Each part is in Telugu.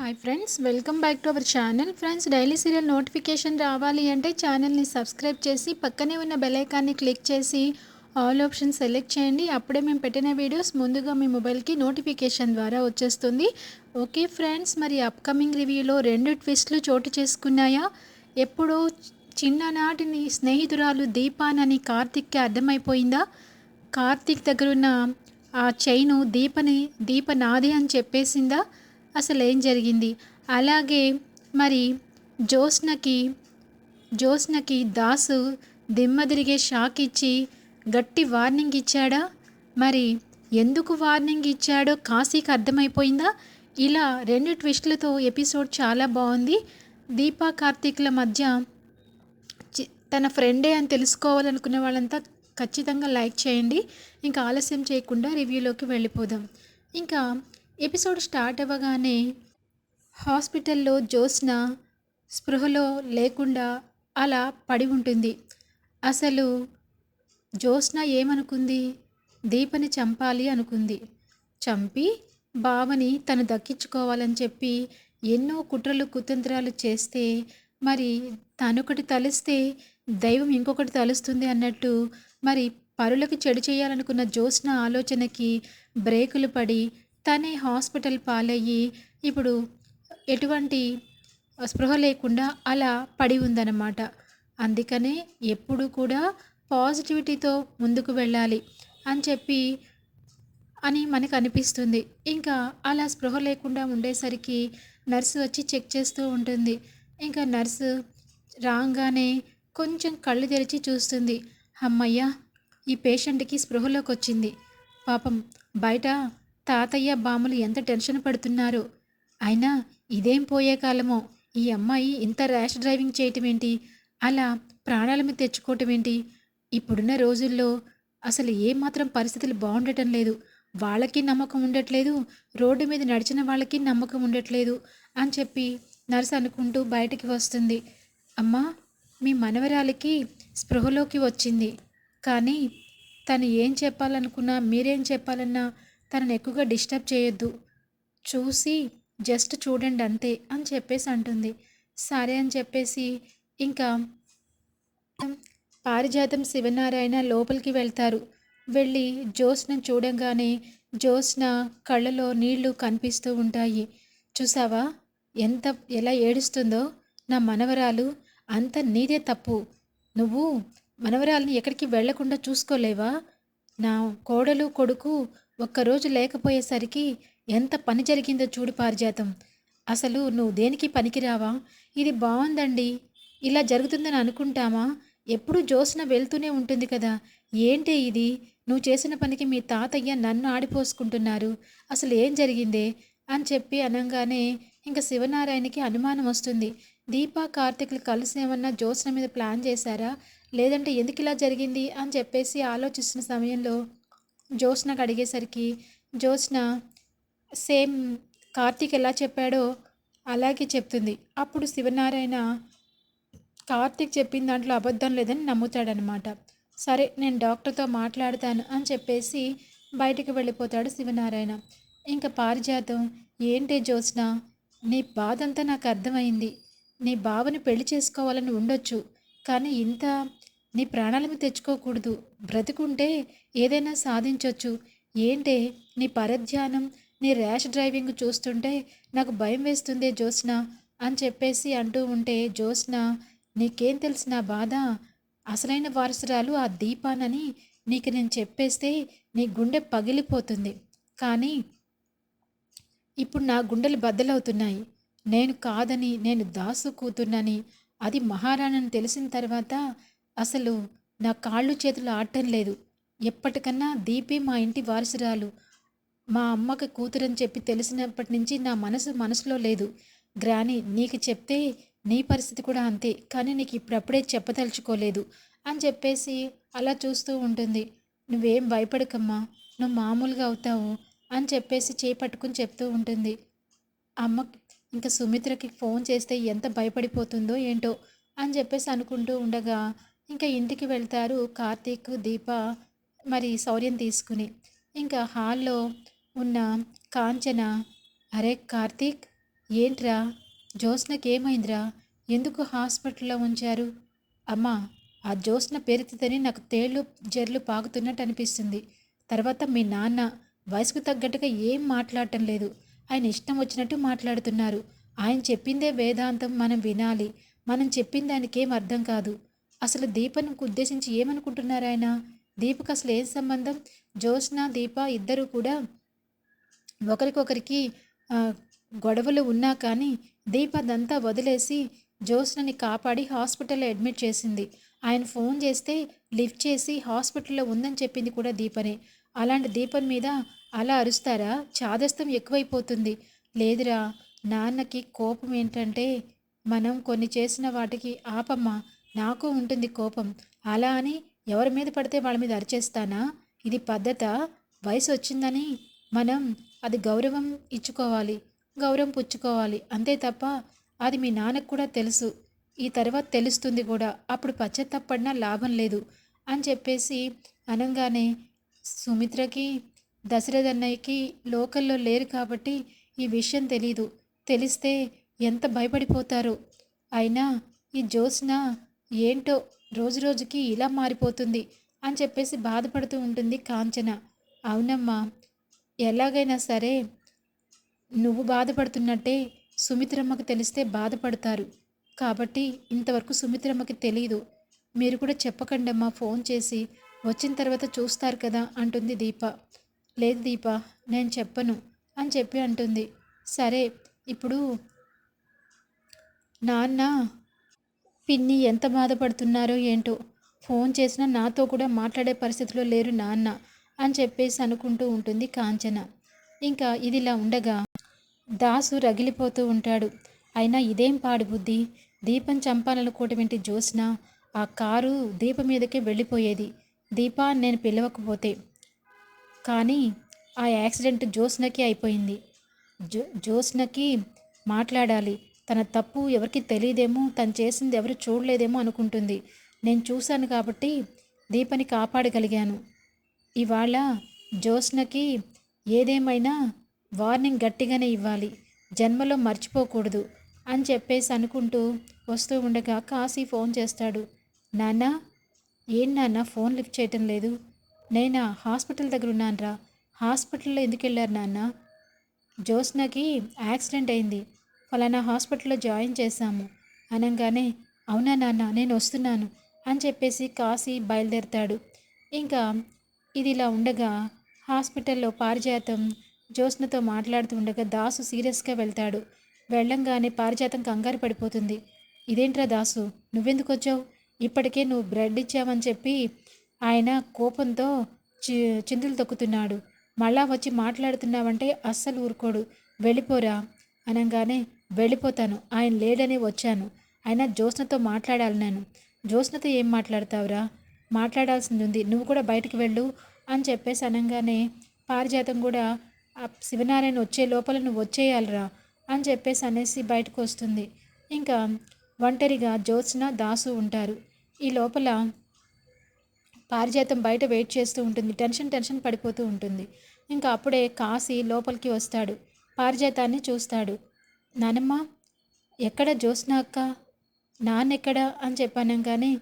Hi friends welcome back to our channel friends daily serial notification రావాలి అంటే ఛానల్ని సబ్స్క్రైబ్ చేసి పక్కనే ఉన్న బెలైకాన్ని క్లిక్ చేసి ఆల్ ఆప్షన్ సెలెక్ట్ చేయండి. అప్పుడే మేము పెట్టిన వీడియోస్ ముందుగా మీ మొబైల్కి నోటిఫికేషన్ ద్వారా వచ్చేస్తుంది. ఓకే ఫ్రెండ్స్ మరి అప్కమింగ్ రివ్యూలో రెండు ట్విస్ట్లు చోటు చేసుకున్నాయా? ఎప్పుడు చిన్ననాటిని స్నేహితురాలు దీపానని కార్తిక్కి అర్థమైపోయిందా? కార్తిక్ దగ్గర ఉన్న ఆ చైను దీపని దీప నాది అని చెప్పేసిందా? అసలు ఏం జరిగింది? అలాగే మరి జ్యోత్స్నకి జ్యోత్స్నకి దాసు దిమ్మదిరిగే షాక్ ఇచ్చి గట్టి వార్నింగ్ ఇచ్చాడా? మరి ఎందుకు వార్నింగ్ ఇచ్చాడో కాశీకి అర్థమైపోయిందా? ఇలా రెండు ట్విస్టులతో ఎపిసోడ్ చాలా బాగుంది. దీపా కార్తీక్ల మధ్య తన ఫ్రెండే అని తెలుసుకోవాలనుకునే వాళ్ళంతా ఖచ్చితంగా లైక్ చేయండి. ఇంకా ఆలస్యం చేయకుండా రివ్యూలోకి వెళ్ళిపోదాం. ఇంకా ఎపిసోడ్ స్టార్ట్ అవ్వగానే హాస్పిటల్లో జ్యోత్స్న స్పృహలో లేకుండా అలా పడి ఉంటుంది. అసలు జ్యోత్స్న ఏమనుకుంది? దీపని చంపాలి అనుకుంది. చంపి బావని తను దక్కించుకోవాలని చెప్పి ఎన్నో కుట్రలు కుతంత్రాలు చేస్తే మరి తనొకటి తలిస్తే దైవం ఇంకొకటి తలుస్తుంది అన్నట్టు మరి పరులకు చెడు చేయాలనుకున్న జ్యోత్స్న ఆలోచనకి బ్రేకులు పడి తనే హాస్పిటల్ పాలయ్యి ఇప్పుడు ఎటువంటి స్పృహ లేకుండా అలా పడి ఉందన్నమాట. అందుకనే ఎప్పుడు కూడా పాజిటివిటీతో ముందుకు వెళ్ళాలి అని చెప్పి అని మనకు అనిపిస్తుంది ఇంకా అలా స్పృహ లేకుండా ఉండేసరికి నర్సు వచ్చి చెక్ చేస్తూ ఉంటుంది. ఇంకా నర్సు రాగానే కొంచెం కళ్ళు తెరిచి చూస్తుంది. అమ్మయ్య ఈ పేషెంట్కి స్పృహలోకి వచ్చింది పాపం బయట తాతయ్య బామ్మలు ఎంత టెన్షన్ పడుతున్నారు? అయినా ఇదేం పోయే కాలమో? ఈ అమ్మాయి ఇంత ర్యాష్ డ్రైవింగ్ చేయటం ఏంటి అలా ప్రాణాల మీద తెచ్చుకోవటం ఏంటి ఇప్పుడున్న రోజుల్లో అసలు ఏమాత్రం పరిస్థితులు బాగుండటం లేదు. వాళ్ళకి నమ్మకం ఉండట్లేదు. రోడ్డు మీద నడిచిన వాళ్ళకి నమ్మకం ఉండట్లేదు అని చెప్పి నర్సు అనుకుంటూ బయటికి వస్తుంది. అమ్మా మీ మనవరాలికి స్పృహలోకి వచ్చింది. కానీ తను ఏం చెప్పాలనుకున్నా మీరేం చెప్పాలన్నా తనను ఎక్కువగా డిస్టర్బ్ చేయొద్దు. చూసి జస్ట్ చూడండి అంతే అని చెప్పేసి అంటుంది. సరే అని చెప్పేసి ఇంకా పారిజాతం శివనారాయణ లోపలికి వెళ్తారు. వెళ్ళి జ్యోత్స్న చూడంగానే జ్యోత్స్న కళ్ళలో నీళ్ళు కనిపిస్తూ ఉంటాయి. చూసావా? ఎంత ఎలా ఏడుస్తుందో? నా మనవరాలు అంత నీదే తప్పు. నువ్వు మనవరాల్ని ఎక్కడికి వెళ్ళకుండా చూసుకోలేవా? నా కోడలు కొడుకు ఒక్కరోజు లేకపోయేసరికి ఎంత పని జరిగిందో చూడు పారిజాతం. అసలు నువ్వు దేనికి పనికిరావా? ఇది బాగుందండి ఇలా జరుగుతుందని అనుకుంటామా? ఎప్పుడు జ్యోత్స్న వెళ్తూనే ఉంటుంది కదా. ఏంటి ఇది? నువ్వు చేసిన పనికి మీ తాతయ్య నన్ను ఆడిపోసుకుంటున్నారు. అసలు ఏం జరిగిందే? అని చెప్పి అనగానే ఇంకా శివనారాయణకి అనుమానం వస్తుంది. దీపా కార్తిక్లు కలిసి ఏమన్నా జ్యోత్స్న మీద ప్లాన్ చేశారా? లేదంటే ఎందుకు ఇలా జరిగింది? అని చెప్పేసి ఆలోచిస్తున్న సమయంలో జ్యోత్స్నకు అడిగేసరికి జ్యోత్స్న సేమ్ కార్తీక్ ఎలా చెప్పాడో అలాగే చెప్తుంది. అప్పుడు శివనారాయణ కార్తీక్ చెప్పిన దాంట్లో అబద్ధం లేదని నమ్ముతాడనమాట సరే నేను డాక్టర్తో మాట్లాడతాను అని చెప్పేసి బయటికి వెళ్ళిపోతాడు శివనారాయణ. ఇంకా పారిజాతం ఏంటి జ్యోత్స్న? నీ బాధ అంతా నాకు అర్థమైంది. నీ బావని పెళ్ళి చేసుకోవాలని ఉండొచ్చు. కానీ ఇంత నీ ప్రాణాలను తెచ్చుకోకూడదు. బ్రతుకుంటే ఏదైనా సాధించవచ్చు ఏంటే నీ పరధ్యానం నీ ర్యాష్ డ్రైవింగ్ చూస్తుంటే నాకు భయం వేస్తుందే జ్యోత్స్న అని చెప్పేసి అంటూ ఉంటే జ్యోత్స్న నీకేం తెలిసిన బాధ? అసలైన వారసురాలు ఆ దీపానని నీకు నేను చెప్పేస్తే నీ గుండె పగిలిపోతుంది. కానీ ఇప్పుడు నా గుండెలు బద్దలవుతున్నాయి. నేను కాదని నేను దాసు కూతున్నని అది మహారాణని తెలిసిన తర్వాత అసలు నా కాళ్ళు చేతులు ఆడటం లేదు. ఎప్పటికన్నా దీపి మా ఇంటి వారసురాలు. మా అమ్మకి కూతురని చెప్పి తెలిసినప్పటి నుంచి నా మనసు మనసులో లేదు. గ్రాని నీకు చెప్తే నీ పరిస్థితి కూడా అంతే కానీ నీకు ఇప్పుడప్పుడే చెప్పదలుచుకోలేదు అని చెప్పేసి అలా చూస్తూ ఉంటుంది. నువ్వేం భయపడకమ్మా నువ్వు మామూలుగా అవుతావు అని చెప్పేసి చేపట్టుకుని చెప్తూ ఉంటుంది. అమ్మ ఇంకా సుమిత్రకి ఫోన్ చేస్తే ఎంత భయపడిపోతుందో ఏంటో అని చెప్పేసి అనుకుంటూ ఉండగా ఇంకా ఇంటికి వెళ్తారు కార్తీక్ దీప మరి శౌర్యం తీసుకుని. ఇంకా హాల్లో ఉన్న కాంచన అరే కార్తీక్ ఏంట్రా? జ్యోత్స్నకేమైందిరా ఎందుకు హాస్పిటల్లో ఉంచారు? అమ్మా ఆ జ్యోత్స్న పేరెత్తితేనే నాకు తేళ్ళు జర్లు పాకుతున్నట్టు అనిపిస్తుంది. తర్వాత మీ నాన్న వయసుకు తగ్గట్టుగా ఏం మాట్లాడటం లేదు. ఆయన ఇష్టం వచ్చినట్టు మాట్లాడుతున్నారు. ఆయన చెప్పిందే వేదాంతం మనం వినాలి. మనం చెప్పిన దానికేం అర్థం కాదు. అసలు దీపను ఉద్దేశించి ఏమనుకుంటున్నారు ఆయన? దీపకు అసలు ఏం సంబంధం? జ్యోత్స్న దీప ఇద్దరు కూడా ఒకరికొకరికి గొడవలు ఉన్నా కానీ దీప అదంతా వదిలేసి జ్యోత్స్నని కాపాడి హాస్పిటల్లో అడ్మిట్ చేసింది. ఆయన ఫోన్ చేస్తే లిఫ్ట్ చేసి హాస్పిటల్లో ఉందని చెప్పింది కూడా దీపనే. అలాంటి దీపం మీద అలా అరుస్తారా? చాదస్తం ఎక్కువైపోతుంది. లేదురా నాన్నకి కోపం ఏంటంటే మనం కొన్ని చేసిన వాటికి ఆపమ్మా. నాకు ఉంటుంది కోపం. అలా అని ఎవరి మీద పడితే వాళ్ళ మీద అరిచేస్తానా? ఇది పద్ధత? వయసు వచ్చిందని మనం అది గౌరవం ఇచ్చుకోవాలి గౌరవం పుచ్చుకోవాలి. అంతే తప్ప అది మీ నాన్నకు కూడా తెలుసు. ఈ తర్వాత తెలుస్తుంది కూడా. అప్పుడు పశ్చాత్తపడినా లాభం లేదు అని చెప్పేసి అనగానే సుమిత్రకి దశరథ అన్నయ్యకి లోకల్లో లేరు కాబట్టి ఈ విషయం తెలీదు. తెలిస్తే ఎంత భయపడిపోతారో? అయినా ఈ జ్యోత్స్న ఏంటో రోజు రోజుకి ఇలా మారిపోతుంది అని చెప్పేసి బాధపడుతూ ఉంటుంది కాంచన. అవునమ్మా ఎలాగైనా సరే నువ్వు బాధపడుతున్నట్టే సుమిత్రమ్మకు తెలిస్తే బాధపడతారు. కాబట్టి ఇంతవరకు సుమిత్రమ్మకి తెలియదు మీరు కూడా చెప్పకండి అమ్మా ఫోన్ చేసి వచ్చిన తర్వాత చూస్తారు కదా అంటుంది దీప. లేదు దీప నేను చెప్పను అని చెప్పి అంటుంది. సరే ఇప్పుడు నాన్న పిన్ని ఎంత బాధపడుతున్నారో ఏంటో. ఫోన్ చేసినా నాతో కూడా మాట్లాడే పరిస్థితిలో లేరు నాన్న అని చెప్పేసి అనుకుంటూ ఉంటుంది కాంచన. ఇంకా ఇదిలా ఉండగా దాసు రగిలిపోతూ ఉంటాడు. అయినా ఇదేం పాడు బుద్ధి? దీపం చంపాలనుకోవటమేంటి జ్యోత్స్న? ఆ కారు దీప మీదకే వెళ్ళిపోయేది. దీపా నేను పిలవకపోతే. కానీ ఆ యాక్సిడెంట్ జోస్నకి అయిపోయింది. జో జ్యోత్స్నకి మాట్లాడాలి. తన తప్పు ఎవరికి తెలియదేమో తను చేసింది ఎవరు చూడలేదేమో అనుకుంటుంది. నేను చూశాను కాబట్టి దీపని కాపాడగలిగాను. ఇవాళ జ్యోత్స్నకి ఏదేమైనా వార్నింగ్ గట్టిగానే ఇవ్వాలి. జన్మలో మర్చిపోకూడదు అని చెప్పేసి అనుకుంటూ వస్తూ ఉండగా కాశీ ఫోన్ చేస్తాడు. నాన్న ఏం నాన్న ఫోన్ లిఫ్ట్ చేయటం లేదు? నేనా హాస్పిటల్ దగ్గర ఉన్నానురా. హాస్పిటల్లో ఎందుకు వెళ్ళారు నాన్న? జ్యోత్స్నకి యాక్సిడెంట్ అయింది. ఫలానా హాస్పిటల్లో జాయిన్ చేశాము. అనగానే అవునా నాన్న నేను వస్తున్నాను అని చెప్పేసి కాశీ బయలుదేరతాడు. ఇంకా ఇది ఇలా ఉండగా హాస్పిటల్లో పారిజాతం జ్యోత్స్నతో మాట్లాడుతూ ఉండగా దాసు సీరియస్గా వెళ్తాడు. వెళ్ళంగానే పారిజాతం కంగారు పడిపోతుంది. ఇదేంట్రా దాసు నువ్వెందుకు వచ్చావు? ఇప్పటికే నువ్వు బ్రెడ్ ఇచ్చావని చెప్పి ఆయన కోపంతో చి చిందులు తొక్కుతున్నాడు. మళ్ళా వచ్చి మాట్లాడుతున్నావంటే అస్సలు ఊరుకోడు. వెళ్ళిపోరా అనగానే వెళ్ళిపోతాను. ఆయన లేడని వచ్చాను. అయినా జ్యోత్స్నతో మాట్లాడాలి నేను. జ్యోత్స్నతో ఏం మాట్లాడతావురా? మాట్లాడాల్సింది ఉంది నువ్వు కూడా బయటికి వెళ్ళు అని చెప్పేసి అనగానే పారిజాతం కూడా ఆ శివనారాయణ వచ్చే లోపల నువ్వు వచ్చేయాలిరా అని చెప్పేసి అనేసి బయటకు వస్తుంది. ఇంకా ఒంటరిగా జ్యోత్స్న దాసు ఉంటారు. ఈ లోపల పారిజాతం బయట వెయిట్ చేస్తూ ఉంటుంది. టెన్షన్ టెన్షన్ పడిపోతూ ఉంటుంది. ఇంకా అప్పుడే కాశీ లోపలికి వస్తాడు. పారిజాతాన్ని చూస్తాడు. నానమ్మ ఎక్కడ జ్యోత్స్న అక్క? నాన్న ఎక్కడ అని చెప్పాను కానీ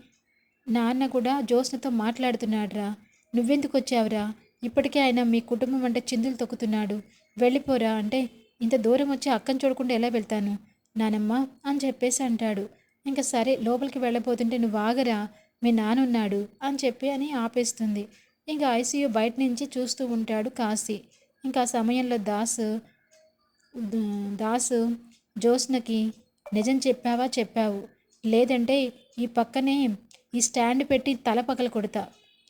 నాన్న కూడా జ్యోత్స్నతో మాట్లాడుతున్నాడురా. నువ్వెందుకు వచ్చావురా ఇప్పటికే ఆయన మీ కుటుంబం అంటే చిందులు తొక్కుతున్నాడు. వెళ్ళిపోరా అంటే ఇంత దూరం వచ్చి అక్కని చూడకుండా ఎలా వెళ్తాను? నానమ్మ అని చెప్పేసి అంటాడు. ఇంకా సరే లోపలికి వెళ్ళబోతుంటే నువ్వు ఆగరా? మీ నాన్న ఉన్నాడు అని చెప్పి అని ఆపేస్తుంది. ఇంకా ఐసీయూ బయట నుంచి చూస్తూ ఉంటాడు కాశీ. ఇంకా ఆ సమయంలో దాసు దాసు జ్యోత్స్నకి నిజం చెప్పావా చెప్పావు. లేదంటే ఈ పక్కనే ఈ స్టాండ్ పెట్టి తల పగల కొడతా.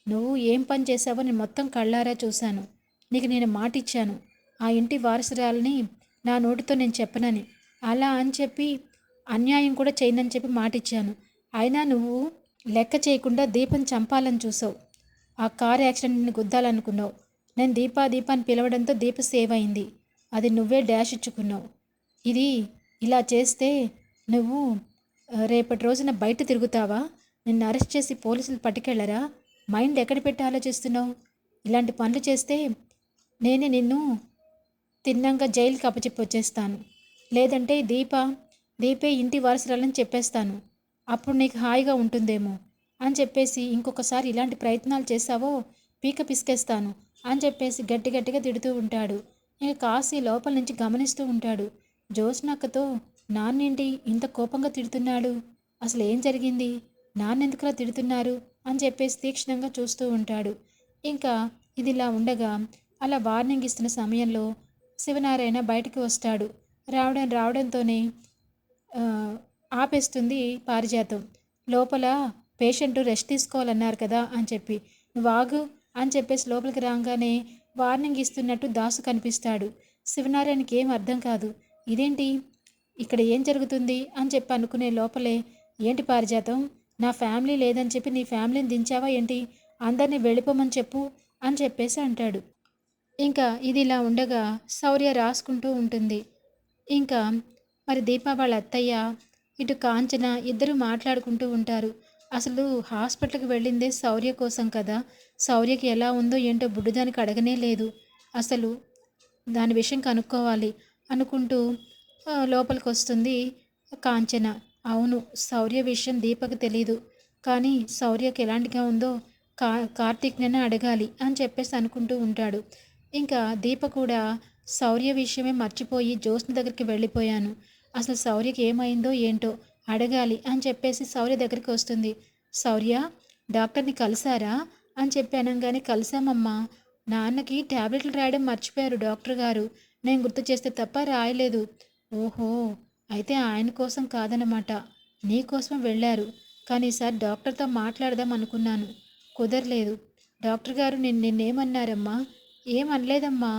నువ్వు ఏం పని చేసావో నేను మొత్తం కళ్ళారా చూశాను. నీకు నేను మాట ఇచ్చాను ఆ ఇంటి వారసురాలని నా నోటితో నేను చెప్పనని. అలా అని చెప్పి అన్యాయం కూడా చేయనని చెప్పి మాట ఇచ్చాను అయినా నువ్వు లెక్క చేయకుండా దీపం చంపాలని చూసావు. ఆ కార్ యాక్సిడెంట్ని గుద్దాలనుకున్నావు. నేను దీపా దీపాన్ని పిలవడంతో దీప సేవ్ అయింది. అది నువ్వే డాష్ ఇచ్చుకున్నావు. ఇది ఇలా చేస్తే నువ్వు రేపటి రోజున బయట తిరుగుతావా? నిన్ను అరెస్ట్ చేసి పోలీసులు పట్టుకెళ్ళరా మైండ్ ఎక్కడ పెట్టి ఆలోచిస్తున్నావు? ఇలాంటి పనులు చేస్తే నేనే నిన్ను తిన్నంగా జైలుకి అప్పచెప్పి వచ్చేస్తాను లేదంటే దీప దీపే ఇంటి వారసురాలని చెప్పేస్తాను. అప్పుడు నీకు హాయిగా ఉంటుందేమో అని చెప్పేసి ఇంకొకసారి ఇలాంటి ప్రయత్నాలు చేశావో పీక పిసికేస్తాను అని చెప్పేసి గట్టి గట్టిగా తిడుతూ ఉంటాడు. ఇక కాశీ లోపల నుంచి గమనిస్తూ ఉంటాడు. జ్యోత్స్నక్కతో నాన్నేంటి ఇంత కోపంగా తిడుతున్నాడు? అసలు ఏం జరిగింది? నాన్నెందుకులా తిడుతున్నారు? అని చెప్పేసి తీక్షణంగా చూస్తూ ఉంటాడు. ఇంకా ఇది ఇలా ఉండగా అలా వార్నింగ్ ఇస్తున్న సమయంలో శివనారాయణ బయటికి వస్తాడు. రావడం రావడంతోనే ఆపేస్తుంది పారిజాతం. లోపల పేషెంట్ రెస్ట్ తీసుకోవాలన్నారు కదా అని చెప్పి. వాగు అని చెప్పేసి లోపలికి రాగానే వార్నింగ్ ఇస్తున్నట్టు దాసు కనిపిస్తాడు. శివనారాయణకి ఏం అర్థం కాదు. ఇదేంటి? ఇక్కడ ఏం జరుగుతుంది? అని చెప్పి అనుకునే లోపలే ఏంటి పారిజాతం? నా ఫ్యామిలీ లేదని చెప్పి నీ ఫ్యామిలీని దించావా ఏంటి? అందరినీ వెళ్ళిపోమని చెప్పు అని చెప్పేసి అంటాడు. ఇంకా ఇది ఇలా ఉండగా శౌర్య రాసుకుంటూ ఉంటుంది. ఇంకా మరి దీప వాళ్ళ అత్తయ్య ఇటు కాంచన ఇద్దరు మాట్లాడుకుంటూ ఉంటారు. అసలు హాస్పిటల్కి వెళ్ళిందే శౌర్య కోసం కదా? శౌర్యకి ఎలా ఉందో ఏంటో బుడ్డుదానికి అడగనే లేదు. అసలు దాని విషయం కనుక్కోవాలి అనుకుంటూ లోపలికి వస్తుంది కాంచన. అవును శౌర్య విషయం దీపకు తెలీదు. కానీ శౌర్యకి ఎలాంటిగా ఉందో కా కార్తీక్నైనా అడగాలి అని చెప్పేసి అనుకుంటూ ఉంటాడు. ఇంకా దీప కూడా శౌర్య విషయమే మర్చిపోయి జ్యోత్స్న దగ్గరికి వెళ్ళిపోయాను. అసలు శౌర్యకి ఏమైందో ఏంటో అడగాలి అని చెప్పేసి శౌర్య దగ్గరికి వస్తుంది. శౌర్య డాక్టర్ని కలిసారా అని చెప్పి అనగానే కలిసామమ్మా నాన్నకి ట్యాబ్లెట్లు రాయడం మర్చిపోయారు డాక్టర్ గారు. నేను గుర్తు చేస్తే తప్ప రాయలేదు. ఓహో అయితే ఆయన కోసం కాదనమాట నీ కోసం వెళ్ళారు. కానీ ఈసారి డాక్టర్తో మాట్లాడదాం అనుకున్నాను. కుదరలేదు. డాక్టర్ గారు నేను నిన్నేమన్నారమ్మా? ఏమనలేదమ్మా.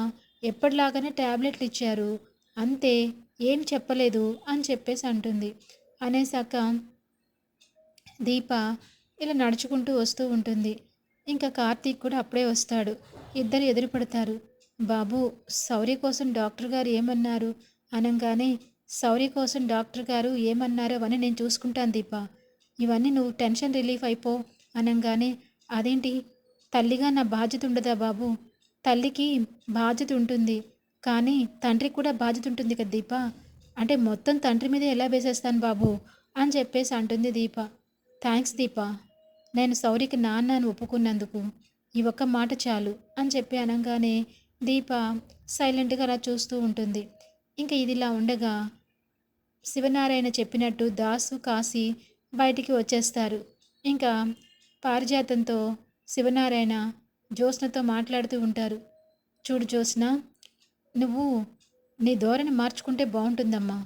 ఎప్పటిలాగానే ట్యాబ్లెట్లు ఇచ్చారు. అంతే ఏం చెప్పలేదు అని చెప్పేసి అంటుంది. అనేసాక దీప ఇలా నడుచుకుంటూ వస్తూ ఉంటుంది. ఇంకా కార్తీక్ కూడా అప్పుడే వస్తాడు. ఇద్దరు ఎదురుపడతారు. బాబు సౌర్య కోసం డాక్టర్ గారు ఏమన్నారు? అనగానే సౌర్య కోసం డాక్టర్ గారు ఏమన్నారో అని నేను చూసుకుంటాను దీప. ఇవన్నీ నువ్వు టెన్షన్ రిలీఫ్ అయిపో అనగానే అదేంటి? తల్లిగా నా బాధ్యత ఉండదా బాబు? తల్లికి బాధ్యత ఉంటుంది. కానీ తండ్రికి కూడా బాధ్యత ఉంటుంది కదా దీప? అంటే మొత్తం తండ్రి మీద ఎలా వేసేస్తాను బాబు? అని చెప్పేసి అంటుంది దీప. థ్యాంక్స్ దీప. నేను సౌరికి నాన్న అని ఒప్పుకున్నందుకు. ఈ ఒక్క మాట చాలు అని చెప్పి అనగానే దీప సైలెంట్గా అలా చూస్తూ ఉంటుంది. ఇంకా ఇదిలా ఉండగా శివనారాయణ చెప్పినట్టు దాసు కాశీ బయటికి వచ్చేస్తారు. ఇంకా పారిజాతంతో శివనారాయణ జ్యోత్స్నతో మాట్లాడుతూ ఉంటారు. చూడు జ్యోత్స్న నువ్వు నీ ధోరణి మార్చుకుంటే బాగుంటుందమ్మా.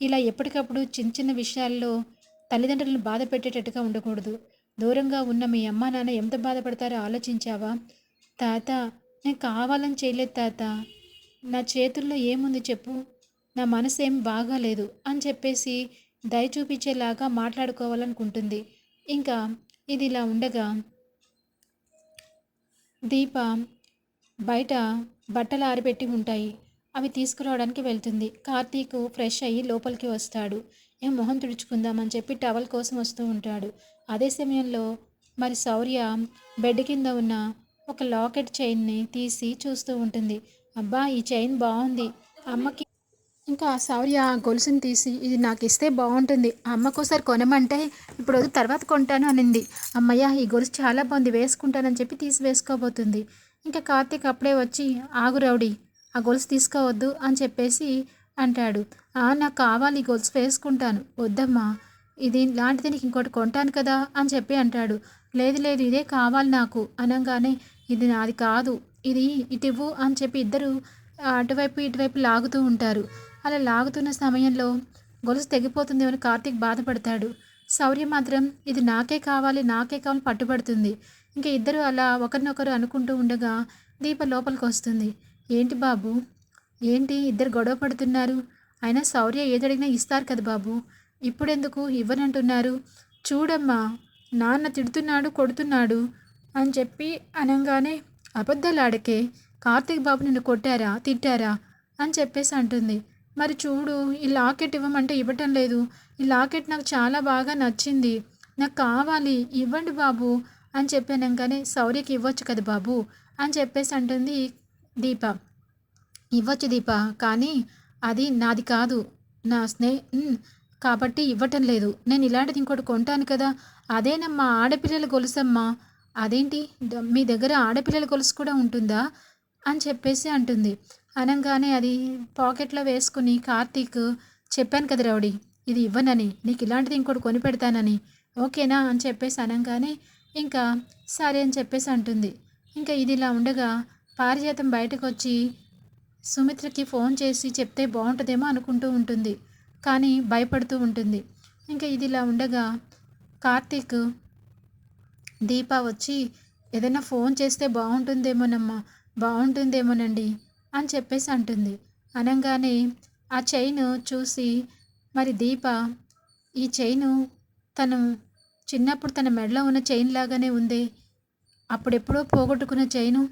ఇలా ఎప్పటికప్పుడు చిన్న చిన్న విషయాల్లో తల్లిదండ్రులను బాధ పెట్టేటట్టుగా ఉండకూడదు. దూరంగా ఉన్న మీ అమ్మా నాన్న ఎంత బాధపడతారో ఆలోచించావా? తాత నేను కావాలని చేయలేదు తాత. నా చేతుల్లో ఏముంది చెప్పు. నా మనసు ఏం బాగాలేదు అని చెప్పేసి దయ చూపించేలాగా మాట్లాడుకోవాలనుకుంటుంది. ఇంకా ఇది ఇలా ఉండగా దీప బయట బట్టలు ఆరిపెట్టి ఉంటాయి. అవి తీసుకురావడానికి వెళ్తుంది. కార్తీక్ ఫ్రెష్ అయ్యి లోపలికి వస్తాడు. ఏం మొహం తుడుచుకుందామని చెప్పి టవల్ కోసం వస్తూ ఉంటాడు. అదే సమయంలో మరి శౌర్య బెడ్ కింద ఉన్న ఒక లాకెట్ చైన్ని తీసి చూస్తూ ఉంటుంది. అబ్బా ఈ చైన్ బాగుంది. అమ్మకి ఇంకా శౌర్య ఆ గొలుసుని తీసి ఇది నాకు ఇస్తే బాగుంటుంది. అమ్మకోసారి కొనమంటే ఇప్పుడు తర్వాత కొంటాను అనింది. అమ్మయ్య ఈ గొలుసు చాలా బాగుంది వేసుకుంటానని చెప్పి తీసి వేసుకోబోతుంది. ఇంకా కార్తీక్ అప్పుడే వచ్చి ఆగు రౌడీ ఆ గొలుసు తీసుకోవద్దు అని చెప్పేసి అంటాడు. నాకు కావాలి ఈ గొలుసు వేసుకుంటాను. వద్దమ్మా ఇది లాంటిది నీకు ఇంకోటి కొంటాను కదా అని చెప్పి అంటాడు. లేదు లేదు ఇదే కావాలి నాకు అనగానే ఇది నాది కాదు ఇది ఇటివ్వు అని చెప్పి ఇద్దరు అటువైపు ఇటువైపు లాగుతూ ఉంటారు. అలా లాగుతున్న సమయంలో గొలుసు తెగిపోతుంది అని కార్తీక్ బాధపడతాడు. శౌర్య మాత్రం ఇది నాకే కావాలి నాకే కావాలి పట్టుబడుతుంది. ఇంకా ఇద్దరు అలా ఒకరినొకరు అనుకుంటూ ఉండగా దీప లోపలికి వస్తుంది ఏంటి బాబు? ఏంటి ఇద్దరు గొడవ పడుతున్నారు? అయినా శౌర్య ఏదడిగినా ఇస్తారు కదా బాబు. ఇప్పుడెందుకు ఇవ్వనంటున్నారు? చూడమ్మా నాన్న తిడుతున్నాడు కొడుతున్నాడు అని చెప్పి అనగానే అబద్ధాలు ఆడకే కార్తీక్ బాబు నిన్ను కొట్టారా తిట్టారా అని చెప్పేసి అంటుంది. మరి చూడు ఈ లాకెట్ ఇవ్వమంటే ఇవ్వటం లేదు. ఈ లాకెట్ నాకు చాలా బాగా నచ్చింది. నాకు కావాలి ఇవ్వండి బాబు అని చెప్పానంగానే శౌర్యకి ఇవ్వచ్చు కదా బాబు అని చెప్పేసి అంటుంది. దీప. ఇవ్వచ్చు దీప కానీ అది నాది కాదు. నా స్నే కాబట్టి ఇవ్వటం లేదు. నేను ఇలాంటిది ఇంకోటి కొంటాను కదా. అదేనమ్మా ఆడపిల్లల గొలుసమ్మా. అదేంటి? ద- మీ దగ్గర ఆడపిల్లల గొలుసు కూడా ఉంటుందా? అని చెప్పేసి అంటుంది. అనగానే అది పాకెట్లో వేసుకుని కార్తీక్ చెప్పాను కదా రౌడీ ఇది ఇవ్వనని నీకు ఇలాంటిది ఇంకోటి కొని పెడతానని. ఓకేనా? అని చెప్పేసి అనగానే ఇంకా సరే అని చెప్పేసి అంటుంది. ఇంకా ఇది ఇలా ఉండగా పారిజాతం బయటకు వచ్చి సుమిత్రకి ఫోన్ చేసి చెప్తే బాగుంటుందేమో అనుకుంటూ ఉంటుంది. కానీ భయపడుతూ ఉంటుంది. ఇంకా ఇది ఇలా ఉండగా కార్తీక్ దీప వచ్చి ఏదైనా ఫోన్ చేస్తే బాగుంటుందేమోనమ్మా బాగుంటుందేమోనండి అని చెప్పేసి అంటుంది. అనగానే ఆ చైన్ చూసి మరి దీప ఈ చైను తను చిన్నప్పుడు తన మెడలో ఉన్న చైన్ లాగానే ఉంది అప్పుడెప్పుడో పోగొట్టుకున్న చైను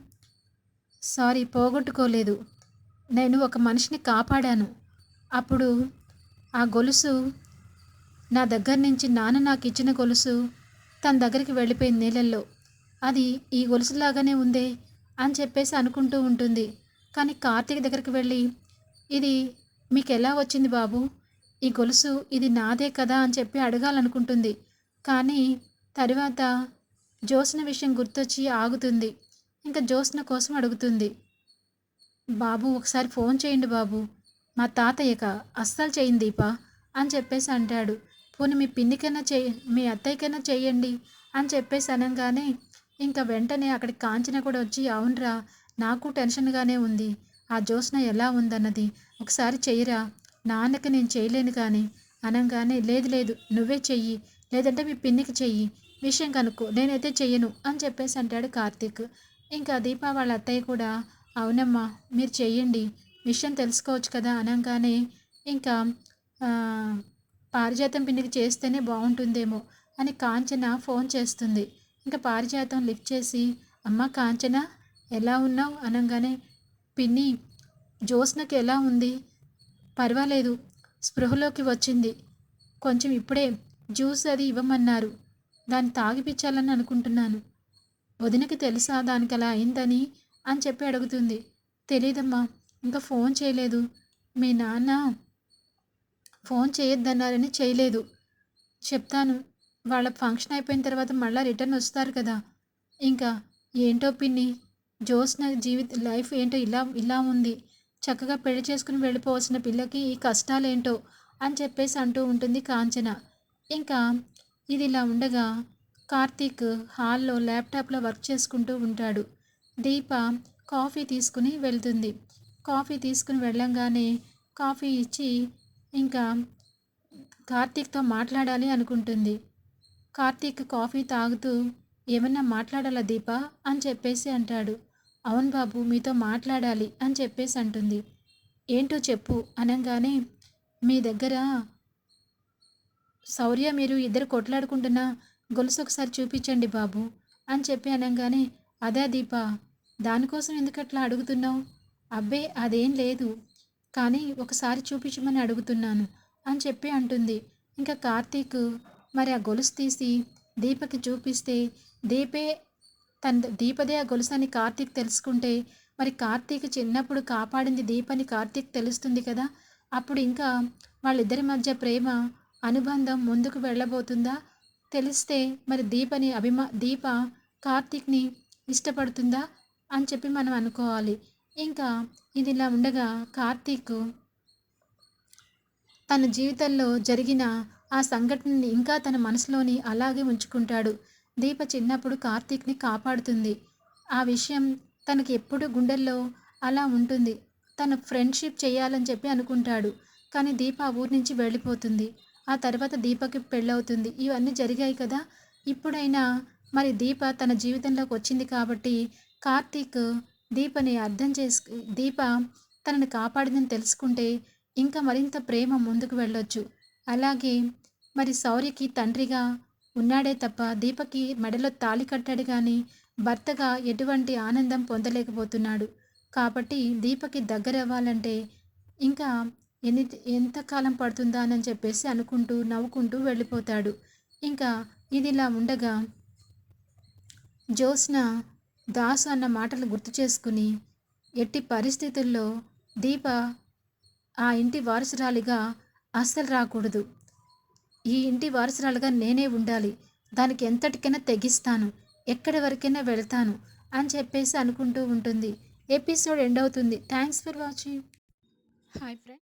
సారీ పోగొట్టుకోలేదు. నేను ఒక మనిషిని కాపాడాను. అప్పుడు ఆ గొలుసు నా దగ్గర నుంచి నాన్న నాకు ఇచ్చిన గొలుసు తన దగ్గరికి వెళ్ళిపోయింది నీళ్ళల్లో. అది ఈ గొలుసులాగానే ఉందే అని చెప్పేసి అనుకుంటూ ఉంటుంది. కానీ కార్తీక్ దగ్గరికి వెళ్ళి ఇది మీకు ఎలా వచ్చింది బాబు? ఈ గొలుసు ఇది నాదే కదా అని చెప్పి అడగాలనుకుంటుంది. కానీ తరువాత జోసిన విషయం గుర్తొచ్చి ఆగుతుంది. ఇంకా జ్యోత్స్న కోసం అడుగుతుంది. బాబు ఒకసారి ఫోన్ చేయండి బాబు. మా తాతయ్యక అస్సలు చేయండి దీపా అని చెప్పేసి అంటాడు. పోనీ మీ పిన్నికైనా చేయ మీ అత్తయ్యకైనా చేయండి అని చెప్పేసి అనగానే ఇంకా వెంటనే అక్కడికి కాంచన కూడా వచ్చి అవునరా నాకు టెన్షన్గానే ఉంది. ఆ జ్యోత్స్న ఎలా ఉందన్నది ఒకసారి చెయ్యరా. నాన్నకి నేను చేయలేను కానీ అనగానే లేదు లేదు నువ్వే చెయ్యి. లేదంటే మీ పిన్నికి చెయ్యి. విషయం కనుక్కో. నేనైతే చెయ్యను అని చెప్పేసి అంటాడు కార్తీక్. ఇంకా దీప వాళ్ళ అత్తయ్య కూడా అవునమ్మా మీరు చెయ్యండి. విషయం తెలుసుకోవచ్చు కదా అనగానే ఇంకా పారిజాతం పిండికి చేస్తేనే బాగుంటుందేమో అని కాంచన ఫోన్ చేస్తుంది. ఇంకా పారిజాతం లిఫ్ట్ చేసి అమ్మ కాంచన ఎలా ఉన్నావు? అనగానే పిన్ని జ్యోత్స్నకి ఎలా ఉంది? పర్వాలేదు స్పృహలోకి వచ్చింది. కొంచెం ఇప్పుడే జ్యూస్ అది ఇవ్వమన్నారు. దాన్ని తాగిపించాలని అనుకుంటున్నాను. వదినకి తెలుసా దానికి అలా అయిందని అని చెప్పి అడుగుతుంది. తెలీదమ్మా ఇంకా ఫోన్ చేయలేదు. మీ నాన్న ఫోన్ చేయొద్దన్నారని చేయలేదు. చెప్తాను. వాళ్ళ ఫంక్షన్ అయిపోయిన తర్వాత మళ్ళీ రిటర్న్ వస్తారు కదా. ఇంకా ఏంటో పిన్ని జోస్న జీవిత లైఫ్ ఏంటో ఇలా ఇలా ఉంది. చక్కగా పెళ్ళి చేసుకుని వెళ్ళిపోవాల్సిన పిల్లకి ఈ కష్టాలేంటో అని చెప్పేసి అంటూ ఉంటుంది కాంచన. ఇంకా ఇది ఇలా ఉండగా కార్తీక్ హాల్లో ల్యాప్టాప్లో వర్క్ చేసుకుంటూ ఉంటాడు. దీప కాఫీ తీసుకుని వెళ్తుంది. కాఫీ తీసుకుని వెళ్ళంగానే కాఫీ ఇచ్చి ఇంకా కార్తీక్తో మాట్లాడాలి అనుకుంటుంది. కార్తీక్ కాఫీ తాగుతూ ఏమన్నా మాట్లాడాలా దీప? అని చెప్పేసి అంటాడు. అవును బాబు మీతో మాట్లాడాలి అని చెప్పేసి అంటుంది. ఏంటో చెప్పు అనగానే మీ దగ్గర శౌర్య మీరు ఇద్దరు కొట్లాడుకుంటున్నా గొలుసు ఒకసారి చూపించండి బాబు అని చెప్పి అనగానే అదే దీప దానికోసం ఎందుకట్లా అడుగుతున్నావు? అబ్బే అదేం లేదు. కానీ ఒకసారి చూపించమని అడుగుతున్నాను అని చెప్పి అంటుంది. ఇంకా కార్తీక్ మరి ఆ గొలుసు తీసి దీపకి చూపిస్తే దీపే తన దీపదే ఆ గొలుసు అని కార్తీక్ తెలుసుకుంటే మరి కార్తీక్ చిన్నప్పుడు కాపాడింది దీపని కార్తీక్ తెలుస్తుంది కదా అప్పుడు ఇంకా వాళ్ళిద్దరి మధ్య ప్రేమ అనుబంధం ముందుకు వెళ్ళబోతుందా? తెలిస్తే మరి దీపని అభిమా దీప కార్తీక్ని ఇష్టపడుతుందా అని చెప్పి మనం అనుకోవాలి. ఇంకా ఇది ఇలా ఉండగా కార్తీక్ తన జీవితంలో జరిగిన ఆ సంఘటనని ఇంకా తన మనసులోని అలాగే ఉంచుకుంటాడు. దీప చిన్నప్పుడు కార్తీక్ని కాపాడుతుంది. ఆ విషయం తనకి ఎప్పుడు గుండెల్లో అలా ఉంటుంది. తను ఫ్రెండ్షిప్ చేయాలని చెప్పి అనుకుంటాడు. కానీ దీప ఆ ఊరి నుంచి వెళ్ళిపోతుంది. ఆ తర్వాత దీపకి పెళ్ళవుతుంది. ఇవన్నీ జరిగాయి కదా. ఇప్పుడైనా మరి దీప తన జీవితంలోకి వచ్చింది కాబట్టి కార్తీక్ దీపని అర్థం చేసు దీప తనని కాపాడిందని తెలుసుకుంటే ఇంకా మరింత ప్రేమ ముందుకు వెళ్ళొచ్చు. అలాగే మరి శౌర్యకి తండ్రిగా ఉన్నాడే తప్ప దీపకి మెడలో తాళి కట్టాడు కానీ భర్తగా ఎటువంటి ఆనందం పొందలేకపోతున్నాడు. కాబట్టి దీపకి దగ్గర అవ్వాలంటే ఇంకా ఎన్ని ఎంతకాలం పడుతుందా అని చెప్పేసి అనుకుంటూ నవ్వుకుంటూ వెళ్ళిపోతాడు. ఇంకా ఇది ఇలా ఉండగా జోస్న దాసు అన్న మాటలు గుర్తు చేసుకుని ఎట్టి పరిస్థితుల్లో దీప ఆ ఇంటి వారసురాలిగా అస్సలు రాకూడదు. ఈ ఇంటి వారసురాలుగా నేనే ఉండాలి. దానికి ఎంతటికైనా తెగిస్తాను. ఎక్కడి వరకైనా వెళ్తాను అని చెప్పేసి అనుకుంటూ ఉంటుంది. ఎపిసోడ్ ఎండ్ అవుతుంది. Thanks for watching. Hi friend